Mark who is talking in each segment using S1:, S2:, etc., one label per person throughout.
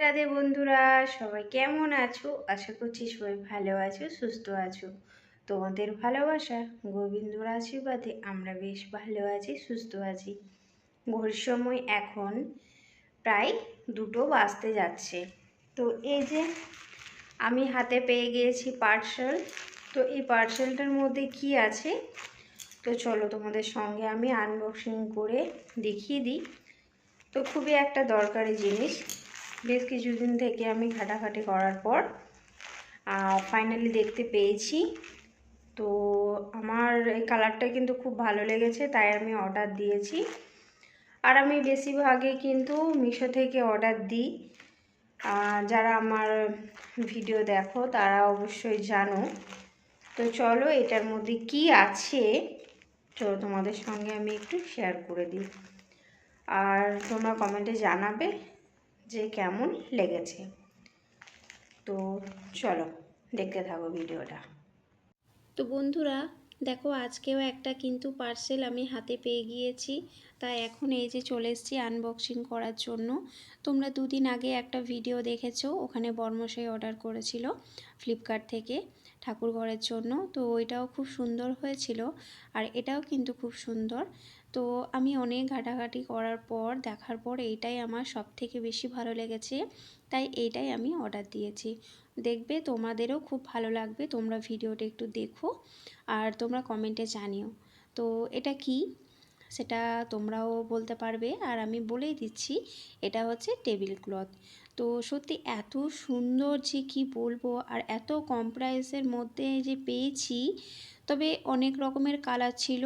S1: রাধে বন্ধুরা, সবাই কেমন আছো? আশা করছি সবাই ভালো আছো, সুস্থ আছো। তোমাদের ভালোবাসা, গোবিন্দর আশীর্বাদে আমরা বেশ ভালো আছি, সুস্থ আছি। ঘড়ির সময় এখন প্রায় দুটো বাজতে যাচ্ছে। তো এই যে আমি হাতে পেয়ে গিয়েছি পার্সেল তো এই পার্সেলটার মধ্যে কি আছে? তো চলো তোমাদের সঙ্গে আমি আনবক্সিং করে দেখিয়ে দিই। তো খুবই একটা দরকারি জিনিস। বেশ কিছুদিন থেকে আমি ঘাটাঘাটি করার পর ফাইনালি দেখতে পেয়েছি। তো আমার এই কালারটা কিন্তু খুব ভালো লেগেছে, তাই আমি অর্ডার দিয়েছি। আর আমি বেশিরভাগে কিন্তু মিশো থেকে অর্ডার দিই। যারা আমার ভিডিও দেখো, তারা অবশ্যই জানো। তো চলো, এটার মধ্যে কি আছে? চলো, তোমাদের সঙ্গে আমি একটু শেয়ার করে দিই। আর তোমরা কমেন্টে জানাবে যে কেমন লেগেছে। তো চলো দেখতে থাকো ভিডিওটা।
S2: তো বন্ধুরা দেখো, আজকেও একটা কিন্তু পার্সেল আমি হাতে পেয়ে গিয়েছি। তাই এখন এই যে চলে এসেছি আনবক্সিং করার জন্য। তোমরা দুদিন আগে একটা ভিডিও দেখেছ, ওখানে বর্মশাই অর্ডার করেছিল ফ্লিপকার্ট থেকে ঠাকুর ঘরের জন্য। তো ওইটাও খুব সুন্দর হয়েছিল আর এটাও কিন্তু খুব সুন্দর। তো আমি অনেক ঘাটাঘাটি করার পর, দেখার পর এইটাই আমার সব থেকে বেশি ভালো লেগেছে। তাই এইটাই আমি অর্ডার দিয়েছি। দেখবে, তোমাদেরও খুব ভালো লাগবে। তোমরা ভিডিওটা একটু দেখো আর তোমরা কমেন্টে জানিও। তো এটা কি? সেটা তোমরাও বলতে পারবে। আর আমি বলেই দিচ্ছি, এটা হচ্ছে টেবিল ক্লথ তো সত্যি এত সুন্দর যে কি বলব, আর এত কম প্রাইসের মধ্যে যে পেয়েছি, তবে অনেক রকমের কালার ছিল।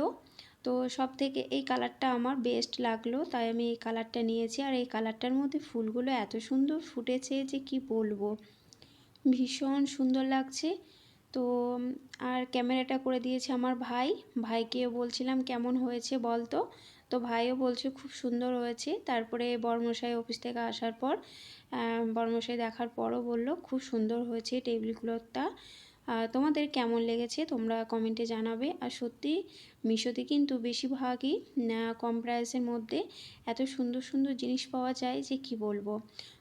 S2: তো সব থেকে এই কালারটা আমার বেস্ট লাগল, তাই আমি এই কালারটা নিয়েছি। আর এই কালারটার মধ্যে ফুলগুলো এত সুন্দর ফুটেছে যে কি বলব। ভীষণ সুন্দর লাগছে। তো আর ক্যামেরাটা করে দিয়েছে আমার ভাই। ভাইকেও বলছিলাম, কেমন হয়েছে বলতো তো? ভাইও বলছে, খুব সুন্দর হয়েছে। তারপরে বর্মশাই অফিস থেকে আসার পর বর্মশাই দেখার পরও বলল, খুব সুন্দর হয়েছে টেবিল ক্লথটা তোমাদের কেমন লেগেছে তোমরা কমেন্টে জানাবে। আর সত্যি, মিশোতে কিন্তু বেশিরভাগই কম প্রাইসের মধ্যে এত সুন্দর সুন্দর জিনিস পাওয়া যায় যে কি বলব।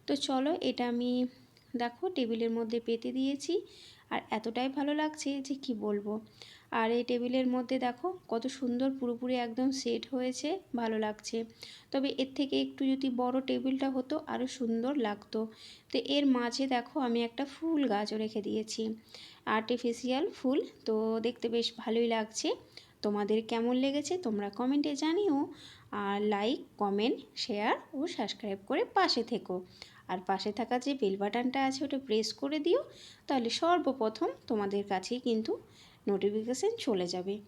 S2: তো চলো, এটা আমি দেখো টেবিলের মধ্যে পেতে দিয়েছি আর এতটাই ভালো লাগছে যে কি বলব। আর এই টেবিলের মধ্যে দেখো কত সুন্দর পুরোপুরি একদম সেট হয়েছে, ভালো লাগছে। তবে এর থেকে একটু যদি বড় টেবিলটা হতো আরও সুন্দর লাগতো। তো এর মাঝে দেখো আমি একটা ফুল গাছও রেখে দিয়েছি। আর্টিফিশিয়াল ফুল, তো দেখতে বেশ ভালোই লাগছে। তোমাদের কেমন লেগেছে তোমরা কমেন্টে জানিও। আর লাইক কমেন্ট শেয়ার ও সাবস্ক্রাইব করে পাশে থেকো। আর পাশে থাকা যে বেল বাটনটা আছে ওটা প্রেস করে দিও, তাহলে সর্বপ্রথম তোমাদের কাছে কিন্তু নোটিফিকেশান চলে যাবে।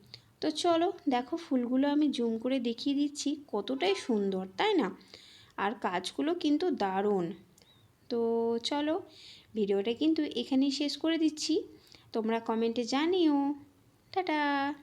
S2: তো চলো, দেখো ফুলগুলো আমি জুম করে দেখিয়ে দিচ্ছি, কতটাই সুন্দর, তাই না? আর কাজগুলো কিন্তু দারুণ। তো চলো, ভিডিওটা কিন্তু এখানেই শেষ করে দিচ্ছি। তোমরা কমেন্টে জানিও। টাটা!